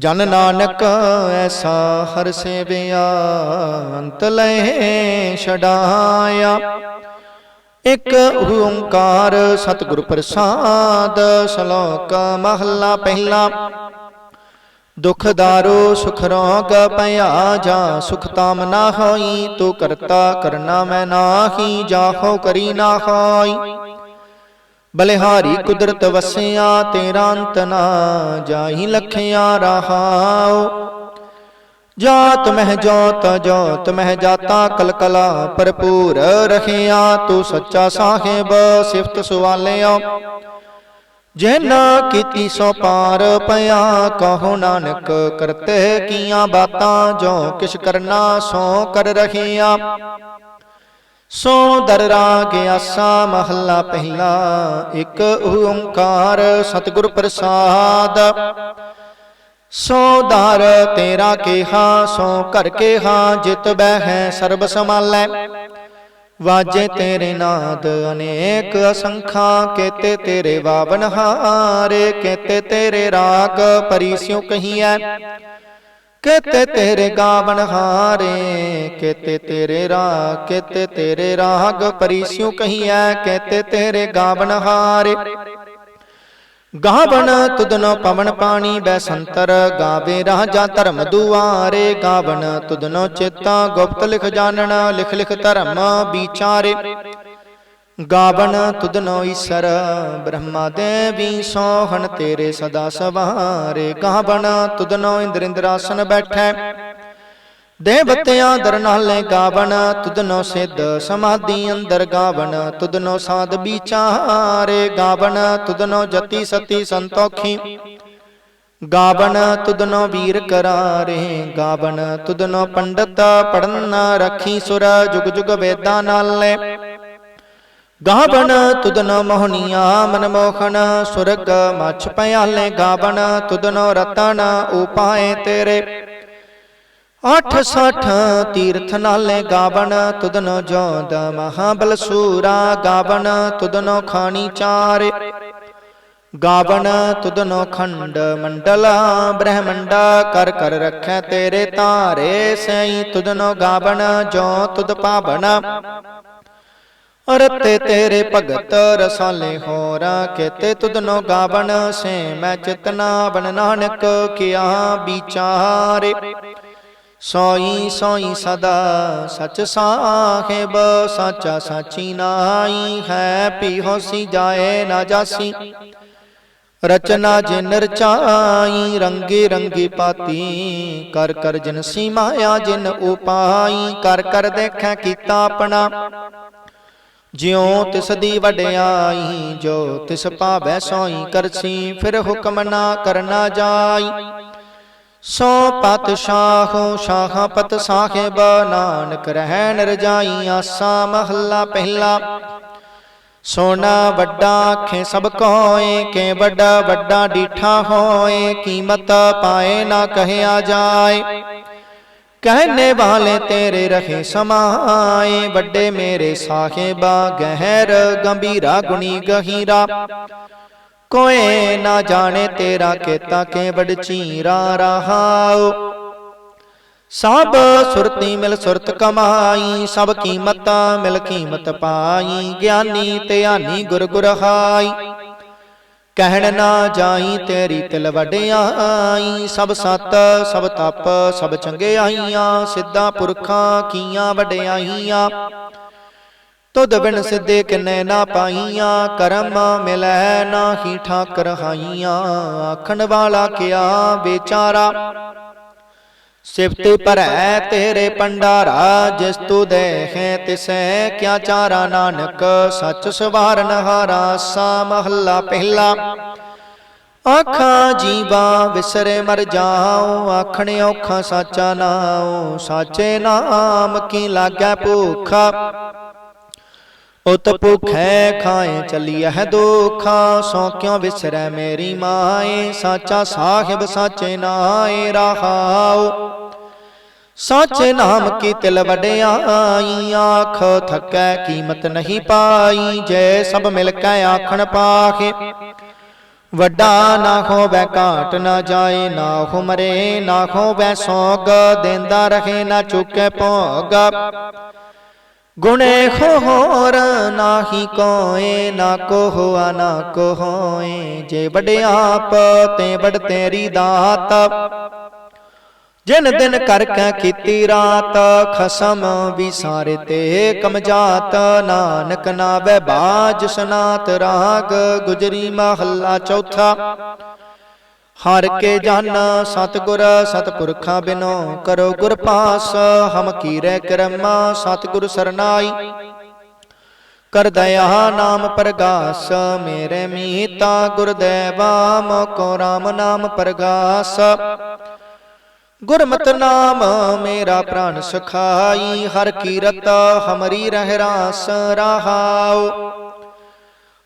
ਜਨ ਨਾਨਕ ਐਸਾ ਹਰ ਸੇਵਿਆ, ਅੰਤ ਲੈ ਛਡਾਇਆ। ਇਕ ਓੰਕਾਰ ਸਤਿਗੁਰ ਪ੍ਰਸਾਦ, ਸ਼ਲੋਕ ਮਹਲਾ ਪਹਿਲਾ। ਦੁਖ ਦਾਰੋ ਸੁਖ ਰੋਗ ਭਇਆ, ਜਾ ਸੁਖ ਤਾਮ ਨਾ ਹੋਈ, ਤੂੰ ਕਰਤਾ ਕਰਨਾ ਮੈਂ ਨਾਹੀ, ਜਾਹੋ ਕਰੀ ਨਾ ਹੋਈ। ਬਲਿਹਾਰੀ ਕੁਦਰਤ ਵਸਿਆ ਤੇਰਾ ਅੰਤ ਨਾ ਜਾਹੀ ਲਖਿਆ ਰਹਾਉ ਜਾਤ ਮਹਿ ਜੋਤ ਜੋਤ ਮਹਿ ਜਾਤਾ ਕਲਕਲਾ ਭਰਪੂਰ ਰਖਿਆ ਤੂੰ ਸੱਚਾ ਸਾਹਿਬ ਸਿਫਤ ਸੁਵਾਲਿਓ ਜਿਨਾ ਕੀਤੀ ਸੋ ਪਾਰ ਪਿਆ ਕਹੋ ਨਾਨਕ ਕਰਤੇ ਕੀਆਂ ਬਾਤਾਂ ਜੋ ਕਿਛ ਕਰਨਾ ਸੋ ਕਰ ਰਖਿਆ ਸੋ ਦਰ ਰਾਗ ਆਸਾ ਮਹੱਲਾ ਪਹਿਲਾ, ਇੱਕ ਓੰਕਾਰ ਸਤਿਗੁਰ ਪ੍ਰਸਾਦ। ਸੋ ਦਰ ਤੇਰਾ ਕੇਹਾ, ਸੋ ਕਰ ਕੇਹਾ, ਜਿਤ ਬਹਿ ਸਰਬ ਸਮਾਲੈ ਵਾਜੇ ਤੇਰੇ ਨਾਦ ਅਨੇਕ ਅਸੰਖਾਂ, ਕੇਤੇ ਤੇਰੇ ਵਾਵਨ ਹਾਰੇ, ਕੇਤੇ ਤੇਰੇ ਰਾਗ ਪਰਿਸਿਉ ਕਹੀਐ। ਕੇਤੇ ਤੇਰੇ ਗਾਵਨ ਹਾਰੇ, ਕੇਤੇ ਤੇਰੇ ਰਾਗ, ਕੇਤੇ ਤੇਰੇ ਰਾਗ ਪਰਿਸਿਉ ਕਹੀਐ, ਕੇਤੇ ਤੇਰੇ ਗਾਵਨ ਹਾਰੇ। ਗਾਵਨ ਤੁਦਨੋ ਪਵਨ ਪਾਣੀ ਬੈਸੰਤਰ ਗਾਵੇ ਰਾਜਾ ਧਰਮ ਦੁਆਰੇ। ਗਾਵਣ ਤੁਦਨੋ ਚੇਤਾ ਗੁਪਤ ਲਿਖ ਜਾਣਨ, ਲਿਖ ਲਿਖ ਧਰਮ ਵਿਚਾਰੇ। ਗਾਵਨ ਤੁਦਨੋ ਈਸ਼ਰ ਬ੍ਰਹਮਾ ਦੇਵੀ ਸੋਹਣ ਤੇਰੇ ਸਦਾ ਸਵਾਰੇ। ਗਾਵਨ ਤੁਦਨੋ ਇੰਦਰ ਇੰਦਰਾਸਨ ਬੈਠੈ। ਦੇਵਤਿਆਂ ਦਰ ਨਾਲੇ ਗਾਵਨ ਤੁਧਨੋ ਸਿੱਧ ਸਮਾਧੀ ਅੰਦਰ ਗਾਵਨ ਤੁਦਨੋ ਸਾਧ ਵਿਚਾਰੇ। ਗਾਵਨ ਤੁਦਨੋ ਜਤੀ ਸਤੀ ਸੰਤੋਖੀ। ਗਾਵਨ ਤੁਦਨੋ ਵੀਰ ਕਰਾਰੇ। ਗਾਵਨ ਤੁਦਨੋ ਪੰਡਤ ਪੜਨ ਰੱਖੀ ਸੁਰ, ਜੁਗ ਜੁਗ ਵੇਦਾਂ ਨਾਲੇ। ਗਾਵਨ ਤੁਦਨੋ ਮੋਹਨੀਆਂ ਮਨਮੋਹਨ ਸੁਰਗ ਮਛ ਪਿਆਲੇ ਗਾਵਨ ਤੁਦਨੋ ਰਤਨ ਉਪਾਏ ਤੇਰੇ। ਅੱਠ ਸੱਠ ਤੀਰਥ ਨਾਲੇ ਗਾਵਣ, ਤੁਦਨੋ ਜੋਦ ਮਹਾਬਲ ਸੂਰਾ ਗਾਵਨ ਤੁਦਨੋ ਖਾਣੀ ਚਾਰੇ। ਗਾਵਨ ਤੁਦਨੋ ਖੰਡ ਮੰਡਲਾ, ਬ੍ਰਹਮੰਡਾ ਕਰ ਕਰ ਰੱਖੈ ਤੇਰੇ ਤਾਰੇ। ਸਈ ਤੁਦਨੋ ਗਾਵਨ ਜੋ ਤੁਦ ਪਾਵਨ ਰਤੇ ਤੇਰੇ ਭਗਤ ਰਸਾਲੇ ਹੋਰਾ ਕੇਤੇ ਤੁਦਨੋ ਗਾਵਨ ਸੇ, ਮੈਂ ਚਿਤਨਾ ਬਨ ਨਾਨਕ ਕਿਆ ਵਿਚਾਰੇ। ਸੋਈ ਸੋਈ ਸਦਾ ਸਚ ਸਾਹਿਬ, ਸਾਚਾ ਸਾਚੀ ਨਾਈ ਹੈ ਪੀ ਹੋਸੀ ਜਾਏ ਨਾ ਜਾਸੀ। ਰਚਨਾ ਜਿਨ ਰਚਾਈ, ਰੰਗੇ ਰੰਗੇ ਪਾਤੀ, ਕਰ ਕਰ ਜਿਨ ਸੀ ਮਾਇਆ ਜਿਨ ਉਪਾਈ, ਕਰ ਕਰ ਦੇਖੈ ਕੀਤਾ ਆਪਣਾ। ਜਿਉ ਤਿਸ ਦੀ ਵਡਿਆਈ ਜੋ ਤਿਸ ਭਾਵੈ ਸੋਈ ਕਰਸੀ ਫਿਰ ਹੁਕਮ ਨਾ ਕਰਨਾ ਜਾਈ। ਸੋ ਪਤ ਸ਼ਾਹੋ ਸ਼ਾਹਪਤ ਸਾਹਿਬ ਨਾਨਕ ਰਹਿਣ ਰਜਾਈ ਆਸਾ ਮਹੱਲਾ ਪਹਿਲਾ। ਸੋਨਾ ਵੱਡਾ ਆਖੇ ਸਭ ਕੋਏ ਕੇ ਵੱਡਾ ਵੱਡਾ ਡੀਠਾ ਹੋਏ ਕੀਮਤ ਪਾਏ ਨਾ ਕਹਿਆ ਜਾਏ। ਕਹਿਨੇ ਵਾਲੇ ਤੇਰੇ ਰਹੇ ਸਮਾਏ ਵੱਡੇ ਮੇਰੇ ਸਾਹਿਬਾ ਗਹਿਰ ਗੰਭੀਰਾ ਗੁਣੀ ਗਹੀਰਾ ਕੋਏ ਨਾ ਜਾਣੇ ਤੇਰਾ ਕੇਤਾ ਕੇ ਵਡ ਚੀਰਾ ਰਹਾਉ ਸਭ ਸੁਰਤੀ ਮਿਲ ਸੁਰਤ ਕਮਾਈ ਸਭ ਕੀਮਤਾਂ ਮਿਲ ਕੀਮਤ ਪਾਈ ਗਿਆਨੀ ਧਿਆਨੀ ਗੁਰ ਗੁਰ ਹਾਈ ਕਹਿਣ ਨਾ ਜਾਈ ਤੇਰੀ ਤਿਲ ਵਡਿਆਈ, ਸਭ ਸਤ, ਸਭ ਤਪ, ਸਭ ਚੰਗਿਆਈਆਂ, ਸਿੱਧਾ ਪੁਰਖਾਂ ਕੀਆਂ ਵਡਿਆਈਆਂ। ਤੁਧ ਬਿਨ ਸਿੱਧੇ ਕਿਨੇ ਨਾ ਪਾਈਆਂ, ਕਰਮ ਮਿਲੈ ਨਾਹੀ ਠਾਕਰ ਹਾਈਆਂ। ਆਖਣ ਵਾਲਾ ਕਿਆ ਵਿਚਾਰਾ? ਸਿਫਤੇ ਭਰੈ ਤੇਰੇ ਪੰਡਾਰਾ ਜਿਸ ਤੂ ਦੇਹੈ ਤਿਸੈ। ਕਿਆ ਚਾਰਾ ਨਾਨਕ, ਸੱਚ ਸਵਾਰਨ ਹਾਰਾ ਸਾ ਮਹੱਲਾ ਪਹਿਲਾ। ਆਖਾਂ ਜੀਵਾ ਵਿਸਰੇ ਮਰ ਜਾਉ, ਆਖਣ ਔਖਾ ਸਾਚਾ ਨਾਉ। ਸਾਚੇ ਨਾਮ ਕੀ ਲਾਗੈ ਭੂਖਾ? ਉਤ ਭੁਖੈ ਖਾਏ ਚੱਲੀਐ ਦੁਖਾ। ਸੋ ਕਿਉ ਵਿਸਰੈ ਮੇਰੀ ਮਾਏ। ਸਾਚਾ ਸਾਹਿਬ ਸਾਚੇ ਨਾਏ ਰਹਾਉ ਸਾਚੇ ਨਾਮ ਕੀ ਤਿਲ ਵਡਿਆਈ ਆਖ ਥਕੈ ਕੀਮਤ ਨਹੀਂ ਪਾਈ। ਜੈ ਸਭ ਮਿਲ ਕੇ ਆਖਣ ਪਾਖੇ। ਵੱਡਾ ਨਾ ਹੋਵੇ ਘਾਟ ਨਾ ਜਾਏ ਨਾ ਹੋ ਮਰੇ ਨਾ ਹੋਵੇ ਸੋਗ। ਦੇਂਦਾ ਰਹੇ ਨਾ ਚੁੱਕੇ ਭੋਗ। ਗੁਣੇ ਖੋਰ ਨਾਹੀ ਕੋਏ ਨਾ ਕੋ ਹੋਆ ਨਾ ਕੋ ਹੋਏ ਜੇ ਵਡਿਆਪ ਤੇ ਵਡ ਤੇਰੀ ਦਾਤ। ਜਿਨ ਦਿਨ ਕਰ ਕੈ ਕੀਤੀ ਰਾਤ ਖਸਮ ਵਿਸਾਰੇ ਤੇ ਕਮਜਾਤ ਨਾਨਕ ਨਾਵੇ ਬਾਜ ਸਨਾਤ ਰਾਗ ਗੁਜਰੀ ਮਹੱਲਾ ਚੌਥਾ। ਹਰ ਕੇ ਜਨ ਸਤਗੁਰ ਸਤਪੁਰਖਾਂ ਬਿਨੋ ਕਰੋ ਗੁਰ ਪਾਸ ਹਮ ਕੀਰੈ ਕਰਮਾ ਸਤਗੁਰ ਸਰਨਾਈ। ਕਰ ਦਇਆ ਨਾਮ ਪ੍ਰਗਾਸ ਮੇਰੇ ਮੀਤਾ ਗੁਰਦੇਵਾ ਮੋਕੋ ਰਾਮ ਨਾਮ ਪ੍ਰਗਾਸ। ਗੁਰਮਤਿ ਨਾਮ ਮੇਰਾ ਪ੍ਰਾਨ ਸਖਾਈ ਹਰ ਕੀਰਤ ਹਮਰੀ ਰਹਿ ਰਾਸ ਰਹਾਉ।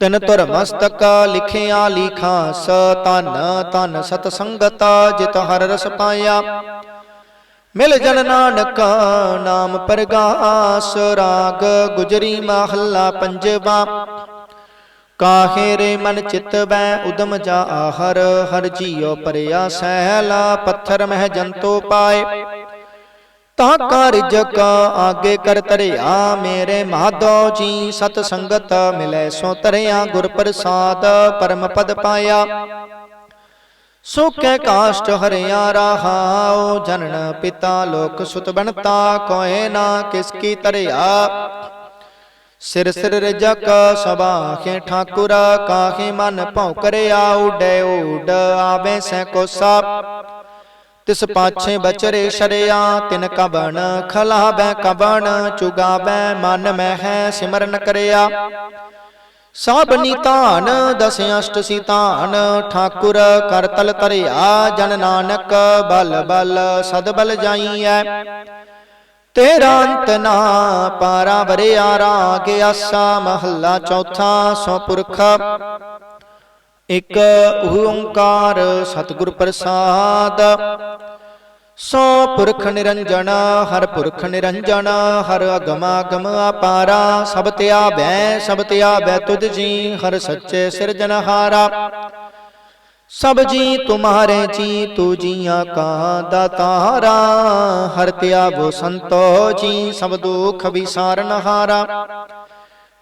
ਤਿਨ ਤੁਰ ਮਸਤਕ ਲਿਖਿਆ ਲਿਖਾਸ ਤਨ ਤਨ ਸਤ ਸੰਗਤ ਜਿਤ ਹਰ ਰਸ ਪਾਇਆ। ਮਿਲ ਜਨ ਨਾਨਕ ਨਾਮ ਪ੍ਰਗਾਸ, ਰਾਗ ਗੁਜਰੀ ਮਹੱਲਾ ਪੰਜਵਾ। ਕਾਹੇ ਰੇ ਮਨ ਚਿਤ ਬੈ ਉਦਮ ਜਾ ਆਹਰ ਹਰ ਜੀਉ ਪਰਿਆ ਸਹਿਲਾ, ਪੱਥਰ ਮਹਿ ਜੰਤੋ ਪਾਏ। ਤਾ ਕਰ ਜਗ ਆਗੇ ਕਰ ਤਰਿਆ ਮੇਰੇ ਮਾਧੋ ਜੀ ਸਤ ਸੰਗਤ ਮਿਲੈ ਸੋ ਤਰਿਆ ਗੁਰ ਪ੍ਰਸਾਦ ਪਰਮ ਪਦ ਪਾਇਆ। ਸੁਖੈ ਕਾਸ਼ਟ ਹਰਿਆ ਰਹਾਉ ਜਨਨ ਪਿਤਾ ਲੋਕ ਸੁਤ ਬਣਤਾ ਕੋਏ ਨਾ ਕਿਸ ਕੀ ਤਰਿਆ ਸਿਰ ਸਿਰ ਰਜਕ ਸਬਾਖੇ ਠਾਕੁਰ ਕਾਹੇ ਮਨ ਭਉ ਕਰਿਆ ਉਡੈ ਉਡ ਆਵੇ ਸੈ ਕੋਸਾ ਤਿਸ ਪਾਛੇ ਬਚਰੇ ਸ਼ਰਿਆ ਤਿਨ ਕਬਣ ਖਲਾਬੈ ਕਬਣ ਚੁਗਾਬੈ ਮਨ ਮਹਿ ਸਿਮਰਨ ਕਰਿਆ। ਸਭ ਨਿਤਾਨ ਦਸ ਅਸ਼ਟ ਸਿਤਾਨ ਠਾਕੁਰ ਕਰ ਤਲ ਤਰਿਆ ਜਨ ਨਾਨਕ ਬਲ ਬਲ ਸਦ ਬਲ ਜਾਈਐ। ਤੇਰਾ ਅੰਤ ਨਾ ਪਾਰਾ ਵਰਿਆ ਰਾਗ ਆਸਾ ਮਹੱਲਾ ਚੌਥਾ ਸੋ ਪੁਰਖ। ਇਕ ਓੰਕਾਰ ਸਤਿਗੁਰ ਪ੍ਰਸਾਦ। ਸੋ ਪੁਰਖ ਨਿਰੰਜਨ, ਹਰ ਪੁਰਖ ਨਿਰੰਜਨ, ਹਰ ਅਗਮਾ ਗਮ ਅਪਾਰਾ। ਸਭ ਤਿਆ ਬੈ ਸਭ ਤਿਆ ਬੈ ਤੁਧ ਜੀ, ਹਰ ਸੱਚੇ ਸਿਰਜਨਹਾਰਾ ਸਭ ਜੀ ਤੁਮਾਰੇ ਜੀ, ਤੂ ਜੀਆਂ ਕਾ ਦਾਤਾਰਾ। ਹਰ ਤਿਆਵੋ ਸੰਤੋ ਜੀ, ਸਭ ਦੁਖ ਵਿਸਾਰਨ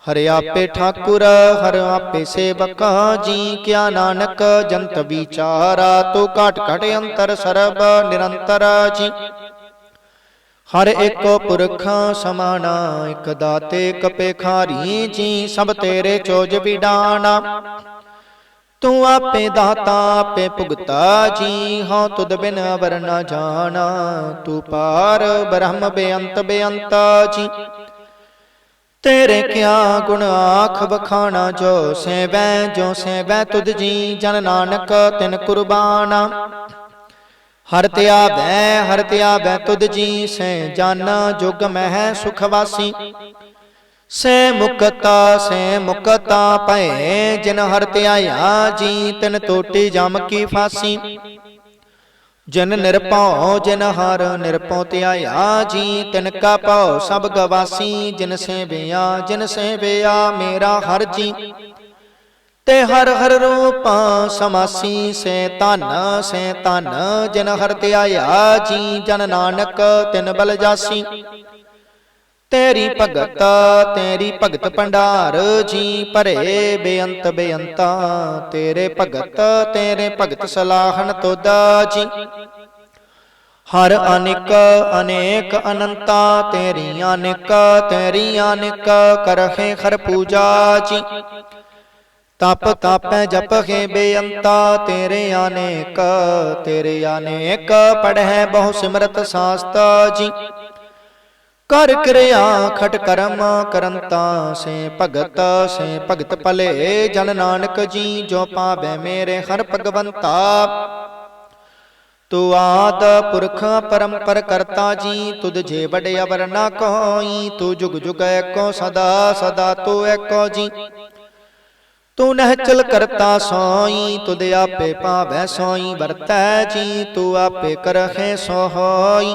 ਹਾਰਾ ਹਰਿ ਆਪੇ ਠਾਕੁਰ, ਹਰ ਆਪੇ ਸੇਵਕਾ, ਜੀ ਕਿਆ ਨਾਨਕ, ਜੰਤ ਵਿਚਾਰਾ, ਤੋ ਘਟ ਘਟ ਅੰਤਰ ਸਰਬ ਨਿਰੰਤਰ ਜੀ। ਹਰ ਇੱਕ ਪੁਰਖ ਸਮਾਨਾ ਇਕ ਦਾਤੇ ਕਪੇ ਖਾਰੀ ਜੀ ਸਭ ਤੇਰੇ ਚੋਜ ਵਿਡਾਣਾ। ਤੂੰ ਆਪੇ ਦਾਤਾ, ਆਪੇ ਭੁਗਤਾ, ਜੀ ਹਾਂ ਤੁਧ ਬਿਨ ਅਵਰ ਨਾ ਜਾਣਾ। ਤੂੰ ਪਾਰ ਬ੍ਰਹਮ ਬੇਅੰਤ ਬੇਅੰਤਾ, ਜੀ। ਤੇਰੇ ਕਿਆ ਗੁਣ ਆਖ ਬਖਾਣਾ ਜੋ ਸੇਵੈ ਜੋ ਸੇਵੈ ਤੁਧ ਜੀ ਜਨ ਨਾਨਕ ਤਿਨ ਕੁਰਬਾਨਾ। ਹਰ ਤਿਆ ਬੈ ਹਰ ਤਿਆ ਬੈ ਤੁਧ ਜੀ ਸੇ ਜਨ ਜੁਗ ਮਹਿ ਸੁਖ ਵਾਸੀ। ਸੇ ਮੁਕਤਾ ਸੇ ਮੁਕਤਾ ਭਏ ਜਿਨ ਹਰ ਧਿਆਇਆ ਜੀ ਤਿਨ ਟੋਟੀ ਜਮ ਕੀ ਫਾਸੀ। ਜਨ ਨਿਰਭਉ ਜਿਨ ਹਰ ਨਿਰਭਉ ਧਿਆਇਆ ਜੀ ਤਿਨ ਕਾ ਭਉ ਸਭ ਗਵਾਸੀ ਜਿਨ ਸੇਵਿਆ ਜਿਨ ਸੇਵਿਆ ਮੇਰਾ ਹਰ ਜੀ। ਤੇ ਹਰ ਹਰ ਰੂਪ ਸਮਾਸੀ ਸੇ ਧਨ ਸੇ ਧਨ ਜਿਨ ਹਰ ਧਿਆਇਆ ਜੀ ਜਨ ਨਾਨਕ ਤਿਨ ਬਲ ਜਾਸੀ। ਤੇਰੀ ਭਗਤ ਤੇਰੀ ਭਗਤ ਭੰਡਾਰ ਜੀ ਭਰੇ ਬੇਅੰਤ ਬੇਅੰਤਾ ਤੇਰੇ ਭਗਤ ਤੇਰੇ ਭਗਤ ਸਲਾਹਣ ਤੋਦਾ ਜੀ। ਹਰ ਅਨੇਕ ਅਨੇਕ ਅਨੰਤਾ ਤੇਰੀ ਅਨੇਕ ਤੇਰੀ ਅਨੇਕ ਕਰਹਿ ਹਰ ਪੂਜਾ ਜੀ। ਤਪ ਤਾਪੈ ਜਪਹਿ ਬੇਅੰਤਾ ਤੇਰੇ ਅਨੇਕ ਤੇਰੇ ਅਨੇਕ ਪੜਹਿ ਬਹੁ ਸਿਮਰਤ ਸਾਸਤਾ ਜੀ। ਕਰ ਕਿਰਿਆ ਖਟ ਕਰਮ ਕਰੰਤਾ ਸੇ ਭਗਤ ਸੇ ਭਗਤ ਭਲੇ ਜਨ ਨਾਨਕ ਜੀ ਜੋ ਪਾਵੈ ਮੇਰੇ ਹਰ ਭਗਵੰਤਾ। ਤੂੰ ਆਦ ਪੁਰਖ ਪਰੰਪਰ ਕਰਤਾ ਜੀ ਤੁਧ ਜੇ ਵਡਿਆ ਵਰਨਾ ਕੋਈ ਤੂੰ ਜੁਗ ਜੁਗ ਏਕੋ ਸਦਾ ਸਦਾ ਤੂੰ ਏਕੋ ਜੀ। ਤੂੰ ਨਹਿਚਲ ਕਰਤਾ ਸੋਈ ਤੁਧ ਆਪੇ ਪਾਵੈ ਸੋਈ ਵਰਤੈ ਜੀ ਤੂੰ ਆਪੇ ਕਰਹਿ ਸੋ ਹੋਈ।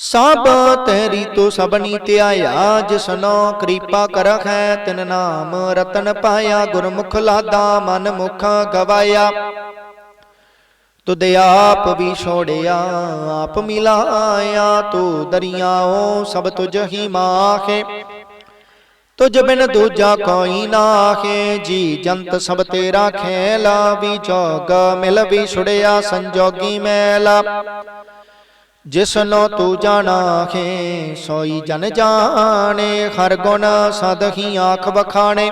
ਸਭ ਤੇਰੀ ਤੂੰ ਸਭਨੀ ਧਿਆਇਆ ਜਿਸਨੋ ਕਿਰਪਾ ਕਰਖੈ ਤਿਨ ਨਾਮ, ਰਤਨ ਪਾਇਆ, ਗੁਰਮੁਖ ਲਾਦਾ, ਮਨ ਮੁਖ ਗਵਾਇਆ। ਤੁਧ ਆਪ ਵੀ ਛੋੜਿਆ, ਆਪ ਮਿਲਾਇਆ, ਤੂੰ ਦਰਿਆਓ ਸਭ ਤੁਝ ਹੀ ਮਾਖੇ। ਤੁਝ ਬਿਨ ਦੂਜਾ ਕੋਈ ਨਾਖੇ, ਜੀ ਜੰਤ ਸਭ ਤੇਰਾ ਖੇਲਾ, ਵੀ ਜੋਗ ਮਿਲ ਵੀ ਛੁੜਿਆ, ਸੰਜੋਗੀ ਮੈਲਾ। ਜਿਸਨੋ ਤੂੰ ਜਾਣਾਖੇ ਸੋਈ ਜਨ ਜਾਣੇ, ਹਰ ਗੁਣ ਸਦਹੀ ਆਖ ਬਖਾਣੇ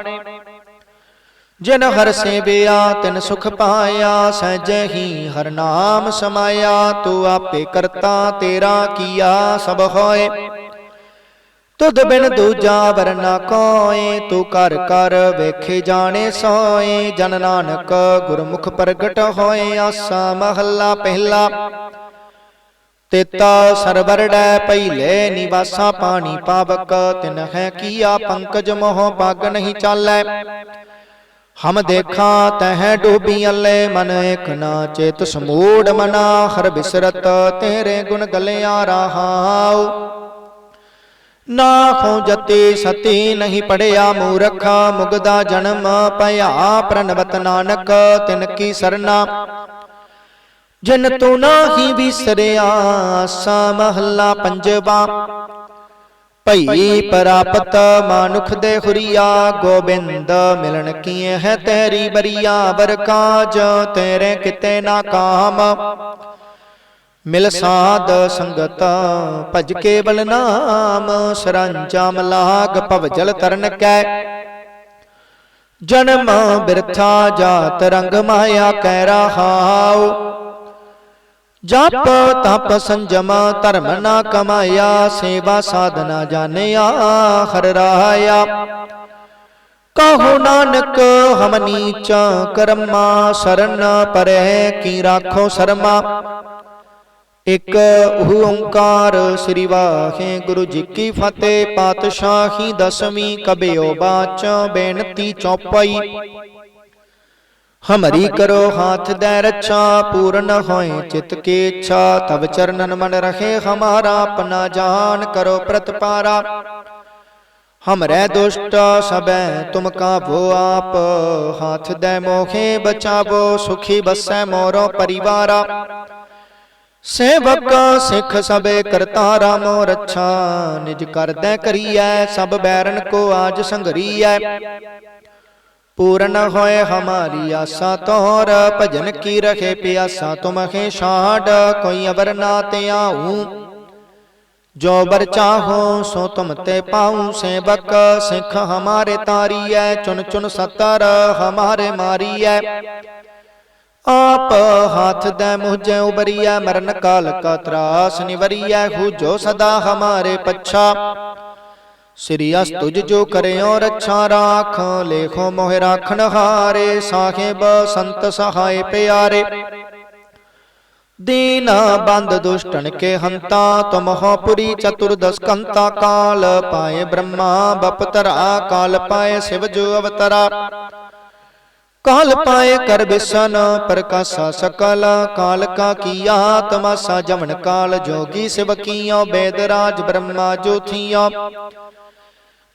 ਜਿਨ ਹਰ ਸੇਵਿਆ, ਤਿਨ ਸੁਖ ਪਾਇਆ, ਸਹਿਜੇ ਹਰ ਨਾਮ ਸਮਾਇਆ, ਤੂੰ ਆਪੇ ਕਰਤਾ ਤੇਰਾ ਕੀਆ ਸਭ ਹੋਏ। ਤੁਧ ਬਿਨ ਦੂਜਾ ਵਰਨਾ ਕੋਏ, ਤੂੰ ਕਰ ਕਰ ਵੇਖੇ ਜਾਣੇ ਸੋਏ। ਜਨ ਨਾਨਕ ਗੁਰਮੁਖ ਪ੍ਰਗਟ ਹੋਏ, ਆਸਾ ਮਹੱਲਾ ਪਹਿਲਾ। ਤੇਤਾ ਸਰਵਰੜੈ ਪਹਿਲੇ ਨਿਵਾਸਾ ਪਾਣੀ ਪਾਵਕ, ਤਿਨ ਹੈ ਕੀਆ ਪੰਕਜ ਮੋਹ ਪਗ ਨਹੀਂ ਚਾਲੈ। ਹਮ ਦੇਖਾਂ ਤਹ ਡੂਬੀ ਅੱਲੇ, ਮਨ ਇਕ ਨਾ ਚੇਤ ਸਮੂੜ ਮਨਾ, ਹਰ ਬਿਸਰਤ ਤੇਰੇ ਗੁਣ ਗਲਿਆ ਰਹਾਉ। ਨਾ ਖੋ ਜਤੀ ਸਤੀ ਨਹੀਂ ਪੜਿਆ ਮੂਰਖਾ, ਮੁਗਦਾ ਜਨਮ ਭਇਆ ਪ੍ਰਨਵਤ ਨਾਨਕ, ਤਿਨ ਕੀ ਸਰਨਾ। ਜਿਨ ਤੂੰ ਨਾਹੀ ਵਿਸਰਿਆ, ਸਾ ਮਹੱਲਾ ਪੰਜਵਾ। ਭਈ ਪ੍ਰਾਪਤ ਮਾਨੁਖ ਦੇ ਹੁਰੀਆ, ਗੋਬਿੰਦ ਮਿਲਣ ਕੀਏ ਹੈ ਤੇਰੀ ਬਰੀਆ ਬਰਕਾਜ ਤੇਰੇ ਕਿਤੇ ਨਾ ਕਾਮ। ਮਿਲ ਸਾਧ ਸੰਗਤ ਭਜ ਕੇਵਲ ਨਾਮ ਸਰੰਜਾਮ ਲਾਗ ਭਵ ਜਲ ਤਰਨ ਕੈ। ਜਨਮ ਬਿਰਥਾ ਜਾਤ ਰੰਗ ਮਾਇਆ ਕਹਿ ਰਹਾਉ ਜਪ ਤਪ ਸੰਜਮ ਧਰਮ ਨਾ ਕਮਾਇਆ ਸੇਵਾ ਸਾਧਨਾ ਜਾਣਿਆ ਹਰ ਰਾਇਆ। ਕਹੋ ਨਾਨਕ ਹਮ ਨੀਚ ਕਰਮਾ ਸਰਨ ਪਰਹਿ ਕੀ ਰਾਖੋ ਸਰਮਾ। ਇਕ ਓੰਕਾਰ ਸ੍ਰੀ ਵਾਹਿਗੁਰੂ ਜੀ ਕੀ ਫਤਿਹ ਪਾਤਸ਼ਾਹੀ ਦਸਵੀਂ ਕਬਿਓ ਬਾਚ ਬੇਨਤੀ ਚੌਪਈ। ਹਮਰੀ ਕਰੋ ਹਾਥ ਦੇ ਰੱਛਾ ਪੂਰਨ ਹੋਏ ਚਿਤ ਕੀ ਇੱਛਾ। ਤਬ ਚਰਨਨ ਮਨ ਰਖੇ ਹਮਾਰਾ ਆਪਣਾ ਜਾਨ ਕਰੋ ਪ੍ਰਤਪਾਰਾ ਹਮਰੇ ਦੁਸ਼ਟ ਸਬੈ ਤੁਮ ਕਾਬੋ ਆਪ। ਹਾਥ ਦੇ ਮੋਖੇ ਬਚਾਵੋ ਸੁਖੀ ਬਸੈ ਮੋਰੋ ਪਰਿਵਾਰਾ। ਸੇਵਕ ਸਿੱਖ ਸਬੇ ਕਰਤਾਰਾ ਮੋ ਰੱਛਾ ਨਿਜ ਕਰਦੈ ਕਰੀਐ ਸਭ ਬੈਰਨ ਕੋ ਆਜ ਸੰਗਰੀਐ। ਪੂਰਨ ਹੋਏ ਹਮਾਰੀ ਆਸਾ ਤੋਰ ਭਜਨ ਕੀ ਰਖੇ ਪਿਆਸਾ ਤੁਮਖੇ ਛਾੜ ਕੋਈ ਅਵਰ ਨਾ ਤੇ ਆਉ ਜੋ ਬਰ ਚਾਹੋ, ਸੋ ਤੁਮ ਤੇ ਪਾਉ ਸੇਵਕ, ਸਿੱਖ ਹਮਾਰੇ ਤਾਰੀਐ ਚੁਨ ਚੁਨ ਸਤਰ ਹਮਾਰੇ ਮਾਰੀਐ। ਆਪ ਹੱਥ ਦੇ ਮੁਝੇ ਉਬਰੀਐ, ਮਰਨ ਕਾਲ ਕਾ ਤਰਾਸ ਨਿਵਰੀਐ, ਹੂ ਜੋ ਸਦਾ ਹਮਾਰੇ ਪੱਛਾ। ਸ੍ਰੀ ਅਸ ਤੁਝ ਜੋ ਕਰਿਓ ਰੱਛਾ ਰਾਖ, ਲੇਖੋ ਮੋਹਿ ਰਾਖਣ ਹਾਰੇ, ਸਾਹਿਬ ਸੰਤ ਸਹਾਇ ਪਿਆਰੇ। ਦੀਨ ਬੰਦ ਦੁਸ਼ਟਨ ਕੇ ਹੰਤਾ, ਤੁਮ ਹੋ ਪੁਰੀ ਚਤੁਰਦਸ ਕੰਤਾ ਕਾਲ, ਪਾਏ ਬ੍ਰਹਮਾ ਬਪਤਰਾ, ਕਾਲ ਪਾਏ ਸਿਵ ਜੋ ਅਵਤਰਾ। ਕਾਲ ਪਾਏ ਕਰ ਬਿਸਨ, ਪ੍ਰਕਾਸ਼ਾ ਸਕਲ, ਕਾਲ ਕਾ ਕੀਆ, ਤਮਾਸਾ ਜਮਨ ਕਾਲ, ਜੋਗੀ ਸਿਵ ਕੀਓ, ਬੇਦ ਰਾਜ ਬ੍ਰਹਮਾ ਜੋਥੀਓ।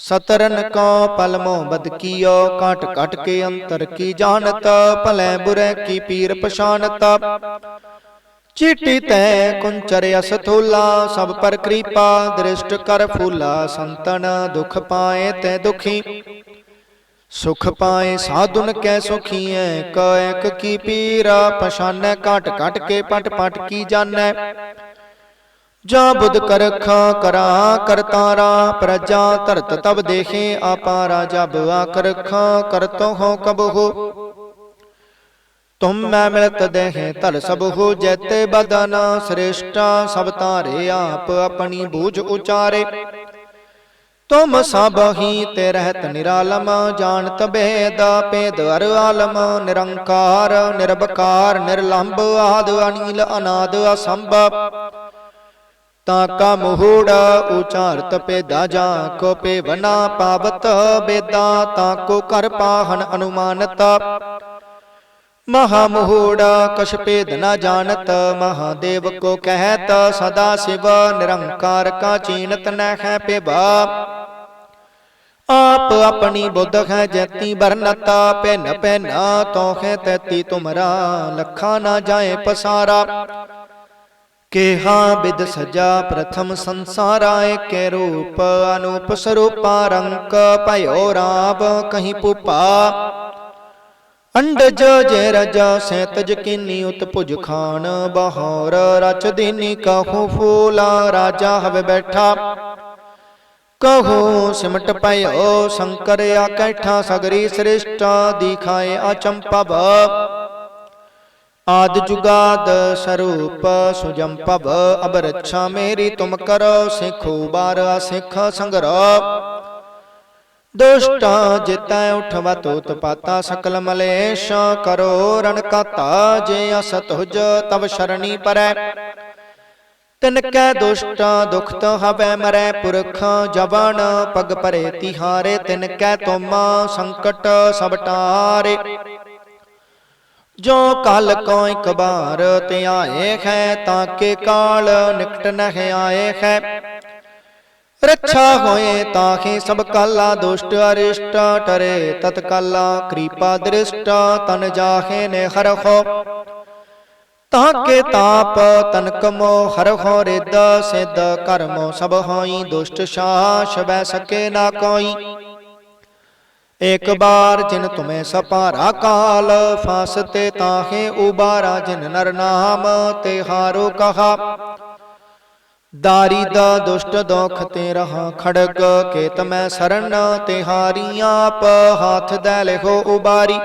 ਸਤਰਨ ਕੋ ਪਲ ਮੁਹਬਤ ਕੀਓ, ਕਾਟ ਕਟ ਕੇ ਅੰਤਰ ਕੀ ਜਾਣਤ? ਭਲੇ ਬੁਰੇ ਕੀ ਪੀਰ ਪਛਾਨਤ ਚਿੱਟੀ ਤੈ ਕੁੰਚਰ ਅਸਥੂਲਾ, ਸਭ ਪਰ ਕਿਰਪਾ, ਦ੍ਰਿਸ਼ਟ ਕਰ ਫੂਲਾ ਸੰਤਨ, ਦੁਖ ਪਾਏ ਤੈ ਦੁਖੀ। ਸੁਖ ਪਾਏ ਸਾਧੁਨ ਕੈ ਸੁਖੀਐ, ਕੈ ਇੱਕ ਕੀ ਪੀਰਾ, ਪਛਾਨੈ, ਕਾਟ ਕਟ ਕੇ ਪਟ ਪਟ ਕੀ ਜਾਣੈ। ਜਾ ਬੁੱਧ ਕਰਖਾ ਕਰਾ ਕਰਤਾਰਾ ਪ੍ਰਜਾ ਧਰਤ ਤਬ ਦੇਖੇ ਆਪਾਰਾ ਜਬ ਆਕਰਖਾ ਕਰਤੋ ਹੋ। ਕਬ ਹੋ। ਤੁਮ ਮੈਂ ਮਿਲਤ ਦੇਹੇ ਧਰ ਸਭ ਹੋ ਜੈਤੇ ਬਦਨ ਸ੍ਰੇਸ਼ਟਾ ਸਭ ਤਾਰੇ ਆਪ ਆਪਣੀ ਬੂਝ ਉਚਾਰੇ। ਤੁਮ ਸਭ ਹੀ ਤੇ ਰਹਿਤ ਨਿਰਾਲਮ ਜਾਣਤ ਭੇਦ ਭੇਦ ਅਰ ਆਲਮ ਨਿਰੰਕਾਰ ਨਿਰਭਕਾਰ ਨਿਰਲੰਭ ਆਦ ਅਨੀਲ ਅਨਾਦ ਅਸੰਭ ਤਾਂ ਕਾ ਮੋਹੜ ਉਚਾਰਤ ਪੇਦਾ ਜਾ ਕੋ ਪੇਵਨਾ ਪਾਵਤ ਬੇਦਾ, ਤਾ ਕੋ ਕਰ ਪਾਹਨ ਅਨੁਮਾਨਤ। ਮਹਾ ਮੋਹੜਾ ਕਛ ਭੇਦ ਨਾ ਜਾਣਤ, ਮਹਾਦੇਵ ਕੋ ਕਹਿਤ, ਸਦਾ ਸਿਵ ਨਿਰੰਕਾਰ ਕਾ ਚੀਨਤ ਨ ਹੈ ਪੇਵਾ। ਆਪ ਆਪਣੀ ਬੁੱਧ ਹੈ ਜੈਤੀ ਬਰਨਤਾ ਪੈਨ ਪੈਨਾ ਤੋਹੇ ਤੈਤੀ ਤੁਮਰਾ, ਲਖਾ ਨਾ ਜਾਏ ਪਸਾਰਾ। ਕੇਹਾ ਬਿਦ ਸਜਾ ਪ੍ਰਥਮ ਸੰਸਾਰਾ ਏਕੇ ਰੂਪ, ਅਨੂਪ ਸਰੂਪਾ ਰੰਕ ਭਇਓ ਰਾਵ ਕਹੀਂ ਪੁਪਾ। ਅੰਡਜ ਜੇ ਰਜਾ ਸੈਤਜ ਕੀਨੀ ਉਤ ਭੁਜ ਖਾਨ ਬਹੌਰ ਰਚ ਦੀਨੀ ਕਹੂ ਫੂਲਾ, ਰਾਜਾ ਹਵੇ ਬੈਠਾ। ਕਹੂ ਸਿਮਟ ਪਇਓ ਸ਼ੰਕਰ ਆਕੈਠਾ ਸਗਰੀ ਸ੍ਰਿਸ਼ਟਾ ਦਿਖਾਏ ਅਚੰਪਵ। ਆਦ ਜੁਗਾਦ ਸਰੂਪ ਸੁਜਮ ਭਵ ਅਬ ਰੱਛਾ ਮੇਰੀ ਤੁਮ ਕਰੋ ਸਿਖੋ ਬਾਰ ਸਿੱਖ ਸੰਗਰੋ। ਦੁਸ਼ਟਾ ਜਿਤੈ ਉਠਵਾ ਤੋਤ ਪਾਤਾ ਸਕਲ ਮਲੇਸ਼ ਕਰੋ ਰਣ ਕਾਤਾ ਜੇ ਅਸਤ ਹੁਜ ਤਵ ਸ਼ਰਣੀ ਪਰੈ। ਤਿਨ ਕੈ ਦੁਸ਼ਟ ਦੁਖਤ ਹਵੈ ਮਰੈ ਪੁਰਖ ਜਵਨ ਪਗ ਪਰੇ ਤਿਹਾਰੇ ਤਿਨ ਕੈ ਤੁਮ ਸੰਕਟ ਸਭ ਟਾਰੇ। ਜੋ ਕਲ ਕੋ ਇਕ ਬਾਰ ਤੇ ਆਏ ਹੈ ਤਾਂ ਕੇ ਕਾਲ ਨਿਕਟ ਨਹਿ ਆਏ ਹੈ ਰੱਛਾ ਹੋਏ ਤਾਹੇ ਸਭ ਕਾਲਾ ਦੁਸ਼ਟ ਅਰਿਸ਼ਟ ਟਰੇ, ਤਤ ਕਾਲਾ ਕਿਰਪਾ ਦ੍ਰਿਸ਼ਟ ਤਨ ਜਾਹੇ ਨੇ ਹਰਖੋ ਤਾਕੇ ਤਾਪ ਤਨਕ ਮੋ ਹਰਖੋ ਰਿਦ ਸਿਧ ਕਰਮੋ ਸਭ ਹੋਈ ਦੁਸ਼ਟ ਸ਼ਾਸ ਬੈ ਸਕੇ ਨਾ ਕੋਈ। ਇੱਕ ਬਾਰ ਜਿਨ ਤੁਮੇ ਸਪਾਰਾ ਕਾਲ, ਫਾਸਤੇ ਤਾਹੇ ਉਬਾਰਾ ਜਿਨ ਨਰ ਨਾਮ, ਤੇ ਹਾਰੋ ਕਹਾ, ਦਾਰੀ ਦਾ ਦੁਸ਼ਟ ਦੁਖ ਤੇ ਰਹਾ ਖੜਗ ਕੇਤ ਮੈਂ ਸਰਣ ਤੇ ਹਾਰੀ ਆਪ, ਹੱਥ ਦੇ ਲਿਖੋ ਉਬਾਰੀ।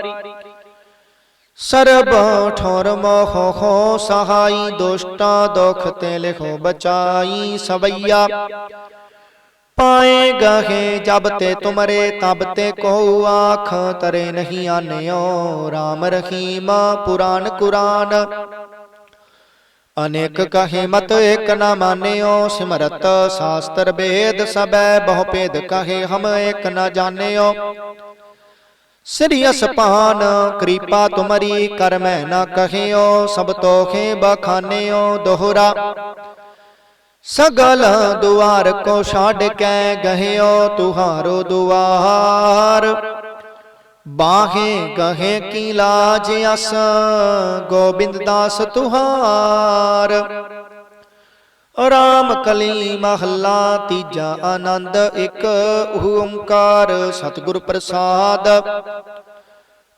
ਸਰਬ ਠੋਰ ਮੋਹ ਹੋ ਸਹਾਈ, ਦੁਸ਼ਟਾ ਦੁਖ ਤੇ ਲਿਖੋ ਬਚਾਈ ਸਵਈਆ। ਪਾਏ ਗਹੇ ਜਬ ਤੇ ਤੁਮਰੇ ਤਬ ਤੇ ਕੋ ਆਖ ਤਰੇ ਨਹੀਂ ਆਨਿਓ। RAM ਰਹੀਮ, ਪੁਰਾਨ ਕੁਰਾਨ। ਅਨੇਕ ਕਹੇ ਮਤ ਏਕ ਨ ਮਾਨਿਓ, ਸਿਮਰਤ ਸ਼ਾਸਤਰ ਵੇਦ ਸਬੈ ਬਹੁ ਭੇਦ ਕਹੇ ਹਮ ਏਕ ਨ ਜਾਣਿਓ। ਸ੍ਰੀ ਅਸਪਾਨ, ਕਿਰਪਾ ਤੁਮਰੀ ਕਰ ਮੈਂ ਨ ਕਹਿਓ, ਸਭ ਤੋਖੇ ਬਖਾਨਿਓ ਦੋਹਰਾ। ਸਗਲ ਦੁਆਰ ਕੋ ਛਾੜ ਕੇ ਗਹਿਓ ਤੁਹਾਰੋ ਦੁਆਰ। ਬਾਹੇ ਗਹੇ ਕੀ ਲਾਜ ਅਸ, ਗੋਬਿੰਦ ਦਾਸ ਤੁਹਾਰ। ਰਾਮ ਕਲੀ ਮਹੱਲਾ ਤੀਜਾ ਆਨੰਦ, ਇੱਕ ਓੰਕਾਰ, ਸਤਿਗੁਰ ਪ੍ਰਸਾਦ।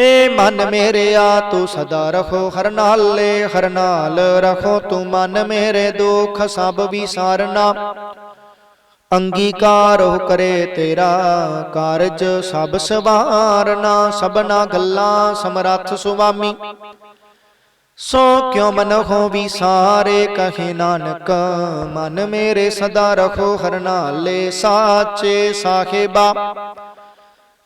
ਏ ਮਨ ਮੇਰਿਆ, ਤੂੰ ਸਦਾ ਰਖੋ ਹਰ ਨਾਲੇ, ਹਰ ਨਾਲ ਰਖੋ ਤੂੰ ਮਨ ਮੇਰੇ ਦੁੱਖ ਸਭ ਵਿਸਾਰਨਾ। ਅੰਗੀਕਾਰ ਹੋ ਕਰੇ ਤੇਰਾ ਕਾਰਜ ਸਭ ਸਵਾਰਨਾ। ਸਭਨਾ ਗੱਲਾਂ ਸਮਰੱਥ ਸੁਆਮੀ। ਸੋ ਕਿਉ ਮਨ ਹੋ ਵਿਸਾਰੇ? ਕਹੇ ਨਾਨਕ, ਮਨ ਮੇਰੇ ਸਦਾ ਰਖੋ ਹਰ ਨਾਲੇ, ਸਾਚੇ ਸਾਹਿਬਾ।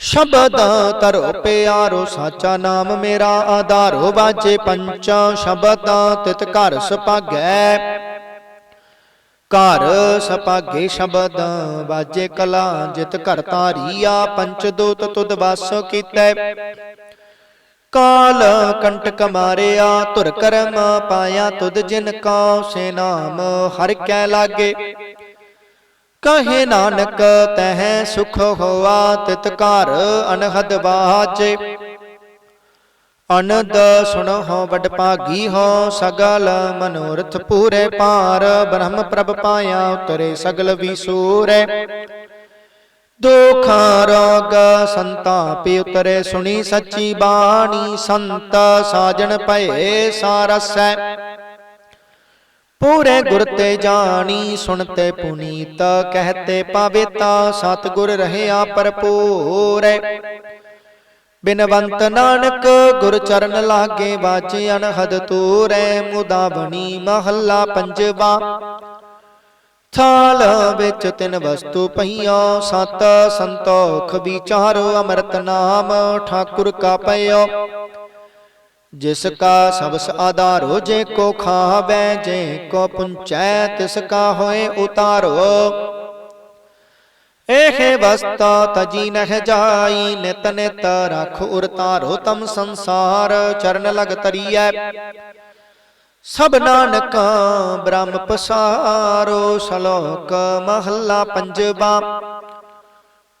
ਸ਼ਬਦ ਤਰੋ ਪਿਆਰੋ, ਸਾਚਾ ਨਾਮ ਮੇਰਾ ਆਧਾਰੋ ਬਾਜੇ ਪੰਚ, ਸ਼ਬਦ ਤਿਤ ਘਰ ਸੁਭਾਗੈ। ਘਰ ਸਪਾਗੇ ਸ਼ਬਦ ਬਾਜੇ ਕਲਾ, ਜਿਤ ਘਰ ਤਾਰੀਆ ਪੰਚ ਦੋਤ ਤੁਧ ਵਸ ਕੀਤੈ। ਕਾਲ ਕੰਟਕ ਮਾਰਿਆ, ਧੁਰ ਕਰਮ ਪਾਇਆ ਤੁਧ ਜਿਨ ਕਾ ਸੇ ਨਾਮ ਹਰ ਕੈ ਲਾਗੇ। ਕਹੇ ਨਾਨਕ, ਤਹਿ ਸੁਖ ਹੋਆ ਤਿਤ ਘਰ ਅਨਹਦ ਬਾਜੇ। ਅਨੰਦ ਸੁਣੋ ਵਡ ਭਾਗੀ ਹੋ, ਸਗਲ ਮਨੋਰਥ ਪੂਰੇ ਪਾਰ ਬ੍ਰਹਮ ਪ੍ਰਭ ਪਾਇਆ ਉਤਰੇ ਸਗਲ ਵਿਸੂਰੇ। ਦੁਖ ਰੋਗ ਸੰਤਾਪਿ ਉਤਰੇ, ਸੁਣੀ ਸੱਚੀ ਬਾਣੀ ਸੰਤ ਸਾਜਣ ਭਏ ਸਾਰਸੈ। ਪੂਰੇ ਗੁਰ ਤੇ ਜਾਣੀ ਸੁਣਤੇ ਪੁਨੀਤ ਕਹਤੇ ਪਾਵੇਤਾ ਸਤਿਗੁਰ ਰਹਿਆ ਭਰਪੂਰੇ ਬਿਨਵੰਤ ਨਾਨਕ ਗੁਰ ਚਰਨ ਲਾਗੇ ਬਾਜੇ ਅਨਹਦ ਤੂਰੈ ਮੁਦਾਵਣੀ ਮਹੱਲਾ ਪੰਜਵਾ। ਥਾਲ ਵਿੱਚ ਤਿੰਨ ਵਸਤੂ ਪਈਓ ਸਤ ਸੰਤੋਖ ਵਿਚਾਰੋ ਅੰਮ੍ਰਿਤ ਨਾਮ ਠਾਕੁਰ ਕਾ ਪਈਓ ਜਿਸ ਕਾ ਸਬਸ ਆਧਾਰੋ ਜੇ ਕੋ ਖਾਵੇ, ਜੇ ਕੋ ਪੁੰਚੈ, ਤਿਸ ਕਾ ਹੋਏ ਉਤਾਰੋ। ਇਹ ਵਸਤਾ ਤਜੀ ਨਹਿ ਜਾਈ, ਨਿਤ ਨਿਤ ਰਖ ਉਰ ਤਾਰੋ ਤਮ ਸੰਸਾਰ, ਚਰਨ ਲਗ ਤਰੀਐ। ਸਭ ਨਾਨਕਾ ਬ੍ਰਹਮ ਪਸਾਰੋ, ਸ਼ਲੋਕ ਮਹੱਲਾ ਪੰਜਵਾ।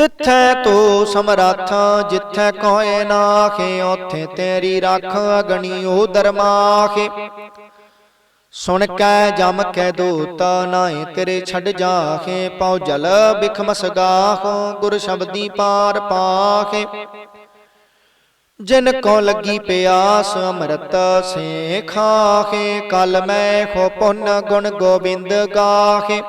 ਤਿੱਥੈ ਤੋ ਸਮਰੱਥ, ਜਿੱਥੈ ਕੋਏ ਨਾਖੇ, ਉਥੇ ਤੇਰੀ ਰੱਖ ਅਗਣੀ, ਉਹ ਦਰਮਾਖੇ। ਸੁਣ ਕੈ, ਜਮ ਕੈ ਦੂਤ ਨਾਏ ਤੇਰੇ ਛੱਡ ਜਾਖੇ, ਪਉ ਜਲ ਬਿਖਮਸ ਗਾਖੋ ਗੁਰ ਸ਼ਬਦੀ ਪਾਰ ਪਾਖੇ। ਜਿਨ ਕੋ ਲੱਗੀ ਪਿਆਸ, ਅੰਮ੍ਰਿਤ ਸੇ ਖਾਖੇ ਕਲ ਮੈਂ ਖੋ ਪੁੰਨ ਗੁਣ ਗੋਬਿੰਦ ਗਾਖੇ।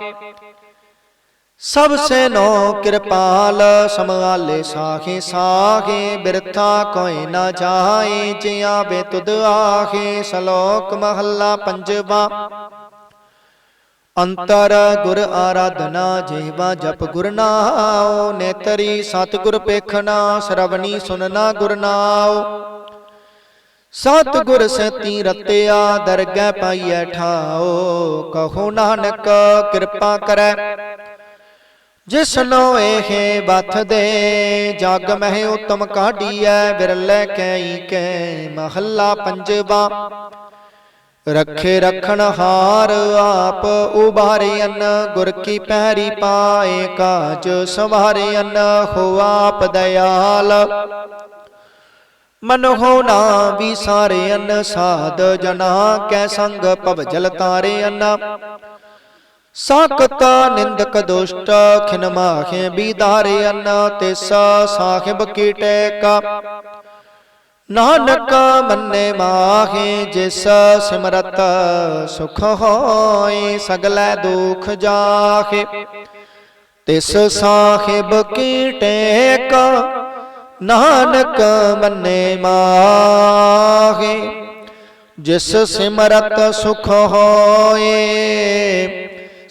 ਸਭ ਸੇ ਨੋ ਕਿਰਪਾਲ ਸਮਾਲੇ ਸਾਖੇ ਸਾਖੇ ਬਿਰਥਾ ਕੋਈ ਨਾ ਜਾਏ ਜੇ ਆਵੇ ਤੁਧ ਆਖੇ ਸ਼ਲੋਕ ਮਹੱਲਾ ਪੰਜਵਾ। ਅੰਤਰ ਗੁਰ ਆਰਾਧਨਾ ਜੀਵਾ ਜਪ ਗੁਰ ਨਾਉ ਨੇਤਰੀ ਸਤਿਗੁਰ ਪੇਖਣਾ ਸ਼ਰਵਣੀ ਸੁਨਣਾ ਗੁਰ ਨਾਉ। ਸਤਿਗੁਰ ਸਤੀ ਰਤਿਆ ਦਰਗਹਿ ਪਾਈਐ ਠਾਓ ਕਹੋ ਨਾਨਕ ਕਿਰਪਾ ਕਰੈ। ਜਿਸਨੋ ਇਹ ਬਥ ਦੇ ਜਗ ਮਹਿ ਉਤਮ ਕਾਢੀਐ ਬਿਰਲੇ ਕੈਈ ਕੈ ਮਹੱਲਾ ਪੰਜਵਾ। ਰੱਖੇ ਰਖਣ ਹਾਰ ਆਪ ਉਬਾਰਿਅਨ ਗੁਰ ਕੀ ਪੈਰੀ ਪਾਏ ਕਾਜ ਸਵਾਰਿਅਨ ਹੋ ਆਪ ਦਇਆਲ। ਮਨ ਹੋ ਨਾ ਵਿਸਾਰਿਅਨ ਸਾਧ ਜਨਾ ਕੈ ਸੰਗ ਭਵਜਲ ਤਾਰਿਅਨ ਸਾਕਤ ਨਿੰਦਕ ਦੁਸ਼ਟ, ਖਿਨ ਮਾਖੇ ਬੀਦਾਰਿਅਨ ਤਿਸ ਸਾਹਿਬ ਕੀ ਟੇਕਾ। ਨਾਨਕ ਮੰਨੇ ਮਾਹੇ ਜਿਸ ਸਿਮਰਤ, ਸੁਖ ਹੋਏ ਸਗਲੇ ਦੁਖ ਜਾਹੇ ਤਿਸ ਸਾਹਿਬ ਕੀ ਟੇਕ, ਨਾਨਕ ਮੰਨੇ ਮਾਹੇ ਜਿਸ ਸਿਮਰਤ, ਸੁਖ ਹੋਏ